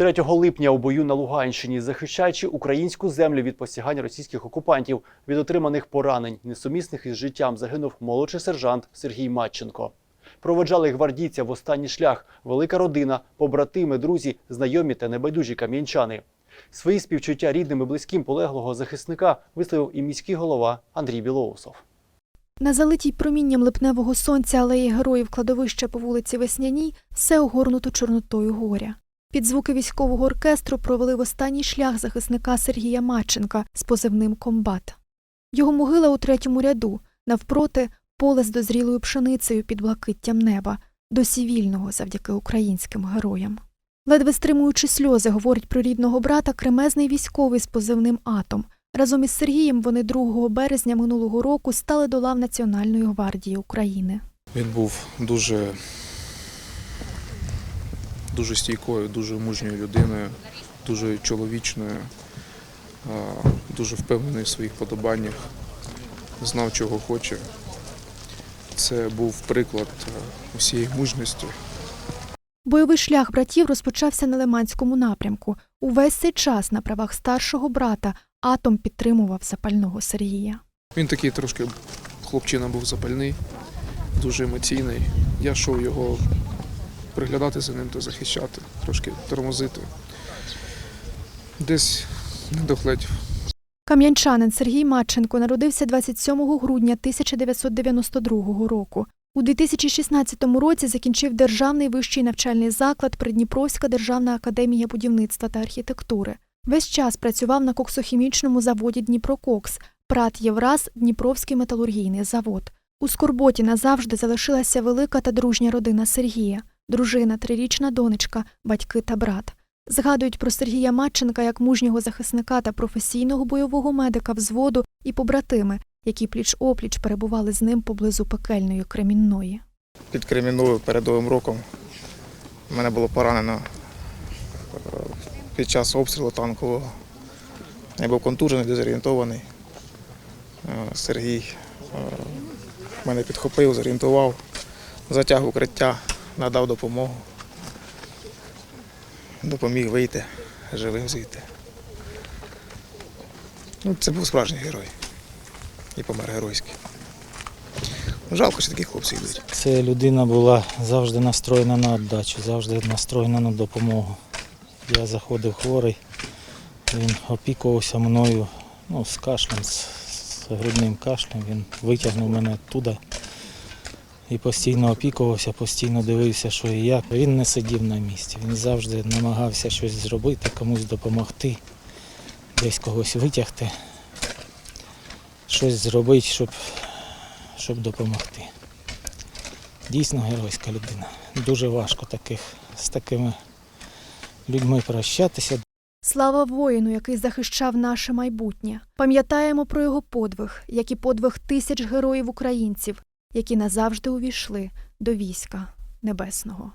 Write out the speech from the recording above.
3 липня у бою на Луганщині, захищаючи українську землю від посягань російських окупантів, від отриманих поранень, несумісних із життям, загинув молодший сержант Сергій Матченко. Проводжали гвардійця в останній шлях, велика родина, побратими, друзі, знайомі та небайдужі кам'янчани. Свої співчуття рідним і близьким полеглого захисника висловив і міський голова Андрій Білоусов. На залитій промінням липневого сонця алеї героїв кладовища по вулиці Весняній все огорнуто чорнотою горя. Під звуки військового оркестру провели в останній шлях захисника Сергія Матченка з позивним комбат. Його могила у третьому ряду, навпроти поле з дозрілою пшеницею під блакиттям неба, досі вільного завдяки українським героям. Ледве стримуючи сльози, говорить про рідного брата кремезний військовий з позивним Атом. Разом із Сергієм вони 2 березня минулого року стали до лав Національної гвардії України. Він був дуже, дуже стійкою, дуже мужньою людиною, дуже чоловічною, дуже впевнений в своїх подобаннях, знав, чого хоче. Це був приклад усієї мужності. Бойовий шлях братів розпочався на Лиманському напрямку. Увесь цей час на правах старшого брата Атом підтримував запального Сергія. Він такий трошки хлопчина був запальний, дуже емоційний. Я йшов його приглядати за ним та захищати, трошки тормозити. Десь не догледів. Кам'янчанин Сергій Матченко народився 27 грудня 1992 року. У 2016 році закінчив Державний вищий навчальний заклад Придніпровська державна академія будівництва та архітектури. Весь час працював на коксохімічному заводі Дніпрококс, Прат Євраз, Дніпровський металургійний завод. У Скорботі назавжди залишилася велика та дружня родина Сергія, дружина, трирічна донечка, батьки та брат. Згадують про Сергія Матченка як мужнього захисника та професійного бойового медика взводу і побратими, які пліч-опліч перебували з ним поблизу пекельної Кремінної. під Кремінною перед Новим роком. Мене було поранено е, під час обстрілу танкового. Я був контужений, дезорієнтований. Е, Сергій е, мене підхопив, зорієнтував, затяг укриття, надав допомогу. Допоміг вийти живим звідти. Ну, це був справжній герой. І помер геройський. Жалко, що такі хлопці йдуть. Це людина була завжди настроєна на віддачу, завжди настроєна на допомогу. Я заходив хворий, він опікувався мною ну, з кашлем, з грудним кашлем. Він витягнув мене туди і постійно опікувався, постійно дивився, що і як. Він не сидів на місці. Він завжди намагався щось зробити, комусь допомогти, десь когось витягти, щось зробити, щоб, щоб допомогти. Дійсно геройська людина. Дуже важко таких, з такими людьми прощатися. Слава воїну, який захищав наше майбутнє. Пам'ятаємо про його подвиг, як і подвиг тисяч героїв українців, які назавжди увійшли до війська небесного.